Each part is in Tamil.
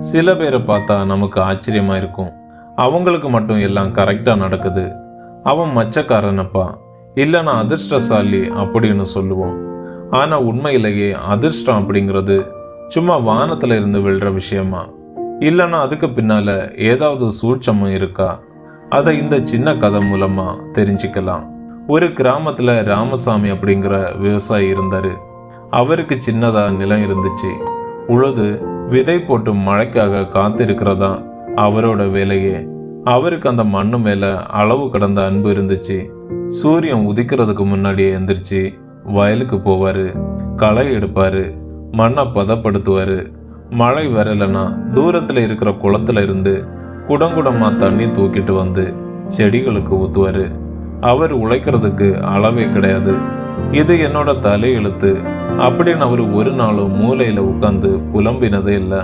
சில பேரை பார்த்தா நமக்கு ஆச்சரியமா இருக்கும். அவங்களுக்கு மட்டும் எல்லாம் கரெக்டா நடக்குது. அவன் மச்சக்காரனப்பா. இல்லைன்னா அதிர்ஷ்டசாலி அப்படின்னு சொல்லுவோம். ஆனா உண்மையிலேயே அதிர்ஷ்டம் அப்படிங்கிறது சும்மா வானத்துல இருந்து விழுற விஷயமா? இல்லைன்னா அதுக்கு பின்னால ஏதாவது சூட்சமும் இருக்கா? அதை இந்த சின்ன கதை மூலமா தெரிஞ்சுக்கலாம். ஒரு கிராமத்துல ராமசாமி அப்படிங்கிற விவசாயி இருந்தாரு. அவருக்கு சின்னதா நிலம் இருந்துச்சு. உழுது விதை போட்டு மழைக்காக காத்திருக்கிறதா? அவரோட வேலையே. அவருக்கு அந்த மண்ணு மேலே அளவு கடந்த அன்பு இருந்துச்சு. சூரியன் உதிக்கிறதுக்கு முன்னாடியே எந்திரிச்சு வயலுக்கு போவார். களை எடுப்பார். மண்ணை பதப்படுத்துவார். மழை வரலைன்னா தூரத்தில் இருக்கிற குளத்துல இருந்து குடங்குடமாக தண்ணி தூக்கிட்டு வந்து செடிகளுக்கு ஊற்றுவார் அவர் உழைக்கிறதுக்கு அளவே கிடையாது. இது என்னோட தலையெழுத்து அப்படின்னு அவர் ஒரு நாளும் மூலையில் உட்காந்து புலம்பினதே இல்லை.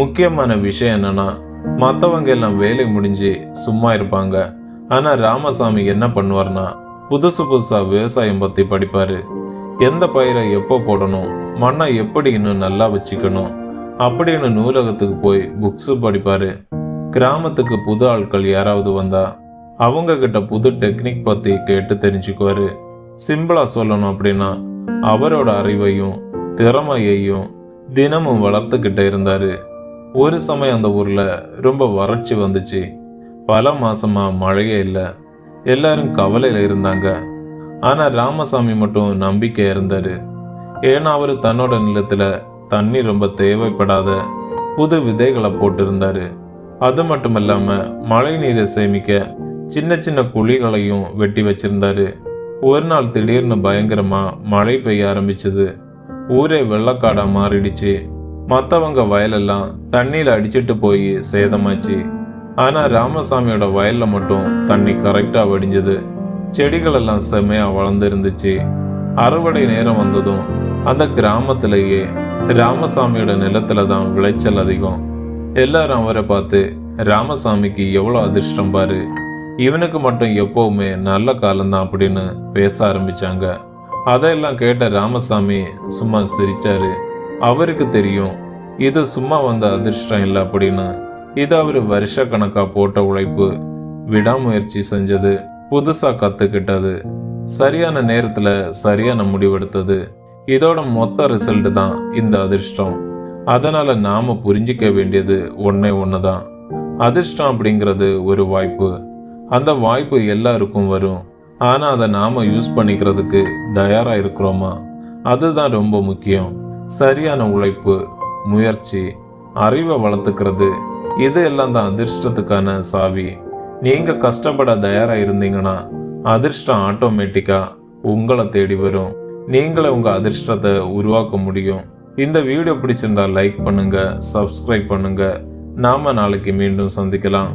முக்கியமான விஷயம் என்னன்னா மற்றவங்க எல்லாம் வேலை முடிஞ்சு சும்மா இருப்பாங்க. ஆனால் ராமசாமி என்ன பண்ணுவார்னா புதுசு புதுசாக விவசாயம் பற்றி படிப்பார். எந்த பயிரை எப்போ போடணும் மண்ணை எப்படி இன்னும் நல்லா வச்சுக்கணும் அப்படின்னு நூலகத்துக்கு போய் புக்ஸு படிப்பார். கிராமத்துக்கு புது ஆட்கள் யாராவது வந்தா அவங்க கிட்ட புது டெக்னிக் பற்றி கேட்டு தெரிஞ்சுக்குவாரு. சிம்பிளாக சொல்லணும் அப்படின்னா அவரோட அறிவையும் திறமையையும் தினமும் வளர்த்துக்கிட்டே இருந்தார். ஒரு சமயம் அந்த ஊரில் ரொம்ப வறட்சி வந்துச்சு. பல மாதமாக மழையே இல்லை. எல்லாரும் கவலையில் இருந்தாங்க. ஆனால் ராமசாமி மட்டும் நம்பிக்கை இருந்தார். ஏன்னா அவர் தன்னோட நிலத்தில் தண்ணி ரொம்ப தேவைப்படாத புது விதைகளை போட்டிருந்தார். அது மட்டும் இல்லாமல் மழை நீரை சேமிக்க சின்ன சின்ன குழிகளையும் வெட்டி வச்சிருந்தாரு. ஒரு நாள் திடீர்னு பயங்கரமாக மழை பெய்ய ஆரம்பிச்சது. ஊரே வெள்ளக்காடாக மாறிடுச்சு. மற்றவங்க வயலெல்லாம் தண்ணியில் அடிச்சிட்டு போய் சேதமாச்சு. ஆனால் ராமசாமியோட வயலில் மட்டும் தண்ணி கரெக்டாக வடிஞ்சது. செடிகளெல்லாம் செம்மையாக செம்மையா அறுவடை நேரம் வந்ததும் அந்த கிராமத்திலேயே ராமசாமியோட நிலத்துல தான் விளைச்சல் அதிகம். எல்லாரும் அவரை பார்த்து ராமசாமிக்கு எவ்வளோ அதிர்ஷ்டம் பாரு. இவனுக்கு மட்டும் எப்போவுமே நல்ல காலம்தான் அப்படின்னு பேச ஆரம்பிச்சாங்க. அதையெல்லாம் கேட்ட ராமசாமி சும்மா சிரிச்சாரு. அவருக்கு தெரியும் இது சும்மா வந்த அதிர்ஷ்டம் இல்லை அப்படின்னு. இது அவர் வருஷ கணக்கா போட்ட உழைப்பு விடாமுயற்சி செஞ்சது புதுசா கத்துக்கிட்டது சரியான நேரத்துல சரியான முடிவெடுத்தது. இதோட மொத்த ரிசல்ட் தான் இந்த அதிர்ஷ்டம். அதனால நாம புரிஞ்சிக்க வேண்டியது ஒன்னே தான் அதிர்ஷ்டம் அப்படிங்கிறது ஒரு வாய்ப்பு. அந்த வாய்ப்பு எல்லாருக்கும் வரும். ஆனால் அதை நாம் யூஸ் பண்ணிக்கிறதுக்கு தயாராக இருக்கிறோமா? அதுதான் ரொம்ப முக்கியம். சரியான உழைப்பு முயற்சி அறிவை வளர்த்துக்கிறது இது எல்லாம் தான் அதிர்ஷ்டத்துக்கான சாவி. நீங்கள் கஷ்டப்பட தயாராக இருந்தீங்கன்னா அதிர்ஷ்டம் ஆட்டோமேட்டிக்காக உங்களை தேடி வரும். நீங்களே உங்கள் அதிர்ஷ்டத்தை உருவாக்க முடியும். இந்த வீடியோ பிடிச்சிருந்தா லைக் பண்ணுங்கள் சப்ஸ்கிரைப் பண்ணுங்கள் நாம் நாளைக்கு மீண்டும் சந்திக்கலாம்.